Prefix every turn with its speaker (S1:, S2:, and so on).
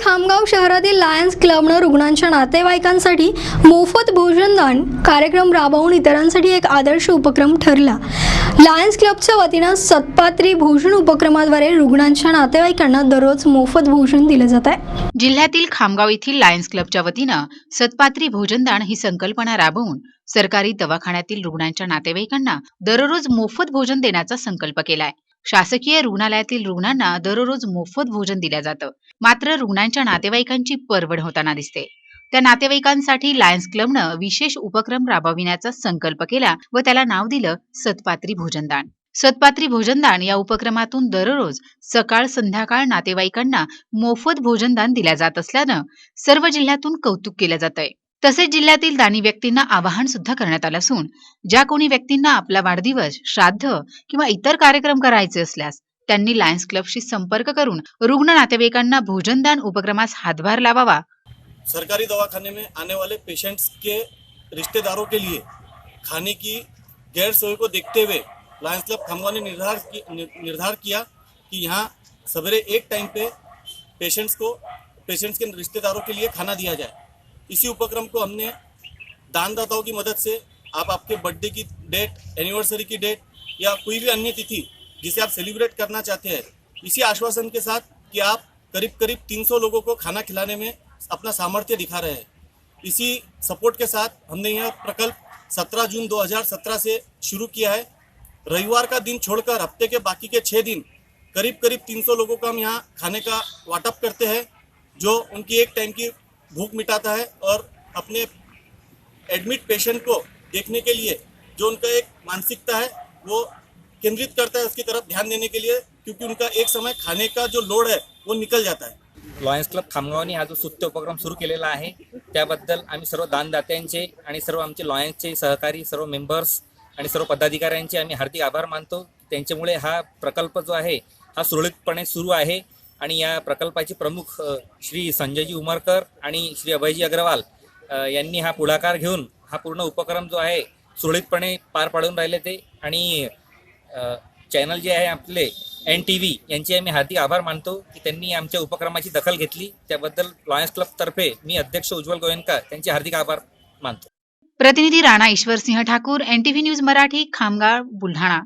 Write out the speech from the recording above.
S1: खामगाव शहरातील लायन्स क्लबनं रुग्णांच्या नातेवाईकांसाठी मोफत भोजनदान कार्यक्रम राबवून इतरांसाठी एक आदर्श उपक्रम ठरला. लायन्स क्लबच्या वतीनं सतपात्री भोजन उपक्रमाद्वारे रुग्णांच्या नातेवाईकांना दररोज मोफत भोजन दिलं जात आहे.
S2: जिल्ह्यातील खामगाव येथील लायन्स क्लबच्या वतीनं सतपात्री भोजनदान ही संकल्पना राबवून सरकारी दवाखान्यातील रुग्णांच्या नातेवाईकांना दररोज मोफत भोजन देण्याचा संकल्प केलाय. शासकीय रुग्णालयातील रुग्णांना दररोज मोफत भोजन दिलं जातं. मात्र रुग्णांच्या नातेवाईकांची परवड होताना दिसते. त्या नातेवाईकांसाठी लायन्स क्लबनं विशेष उपक्रम राबविण्याचा संकल्प केला व त्याला नाव दिलं सतपात्री भोजनदान. सतपात्री भोजनदान या उपक्रमातून दररोज सकाळ संध्याकाळ नातेवाईकांना मोफत भोजनदान दिल्या जात असल्यानं सर्व जिल्ह्यातून कौतुक केलं जात आहे तसेच जिल्ह्यातील दानी व्यक्तींना आवाहन सुद्धा करण्यात आलं असून ज्या कोणी व्यक्तींना आपला वाढदिवस श्राद्ध किंवा इतर कार्यक्रम करायचे असल्यास त्यांनी लायन्स क्लबशी संपर्क करून रुग्ण नातेवाईकांना भोजनदान उपक्रमास हातभार लावावा.
S3: सरकारी दवाखाने में आने वाले पेशेंट्स के रिश्तेदारों के लिए खाने की गैर सोई को देखते हुए लायंस क्लब खमवा ने निर्धार की, निर्धार किया कि यहाँ सवेरे एक टाइम पे पेशेंट्स को पेशेंट्स के रिश्तेदारों के लिए खाना दिया जाए। इसी उपक्रम को हमने दानदाताओं की मदद से, आप आपके बर्थडे की डेट एनिवर्सरी की डेट या कोई भी अन्य तिथि जिसे आप सेलिब्रेट करना चाहते हैं, इसी आश्वासन के साथ कि आप करीब करीब 300 लोगों को खाना खिलाने में अपना सामर्थ्य दिखा रहे हैं। इसी सपोर्ट के साथ हमने यह प्रकल्प 17 जून 2017 से शुरू किया है। रविवार का दिन छोड़कर हफ़्ते के बाकी के छः दिन करीब करीब 300 लोगों को हम यहाँ खाने का वाटअप करते हैं, जो उनकी एक टाइम की भूख मिटाता है और अपने एडमिट पेशेंट को देखने के लिए जो उनका एक मानसिकता है वो केंद्रित करता है उसकी तरफ ध्यान देने के लिए क्योंकि उनका एक समय खाने का जो लोड है वो निकल जाता है।
S4: लॉयन्स क्लब खामगावनी हा जो सुत्य उपक्रम सुरू केलेला आहे त्याबद्दल आम्ही सर्व दानदात्यांचे आणि सर्व आमचे लॉयन्सचे सहकारी सर्व मेंबर्स आणि सर्व पदाधिकाऱ्यांचे आम्ही हार्दिक आभार मानतो. त्यांच्यामुळे हा प्रकल्प जो आहे हा सुरळीतपणे सुरू आहे. आणि या प्रकल्पाचे प्रमुख श्री संजयजी उमरकर आणि श्री अभयजी अग्रवाल यांनी हा पुढाकार घेऊन हा पूर्ण उपक्रम जो आहे सुरळीतपणे पार पाडून राहिले ते. आणि चॅनल जे आहे आपले एन टी व्ही यांचे आम्ही हार्दिक आभार मानतो की त्यांनी आमच्या उपक्रमाची दखल घेतली. त्याबद्दल लॉयन्स क्लबतर्फे मी अध्यक्ष उज्ज्वल गोयंका त्यांचे हार्दिक आभार मानतो.
S2: प्रतिनिधी राणा ईश्वर सिंह ठाकूर एनटीव्ही न्यूज मराठी खामगाव बुलढाणा.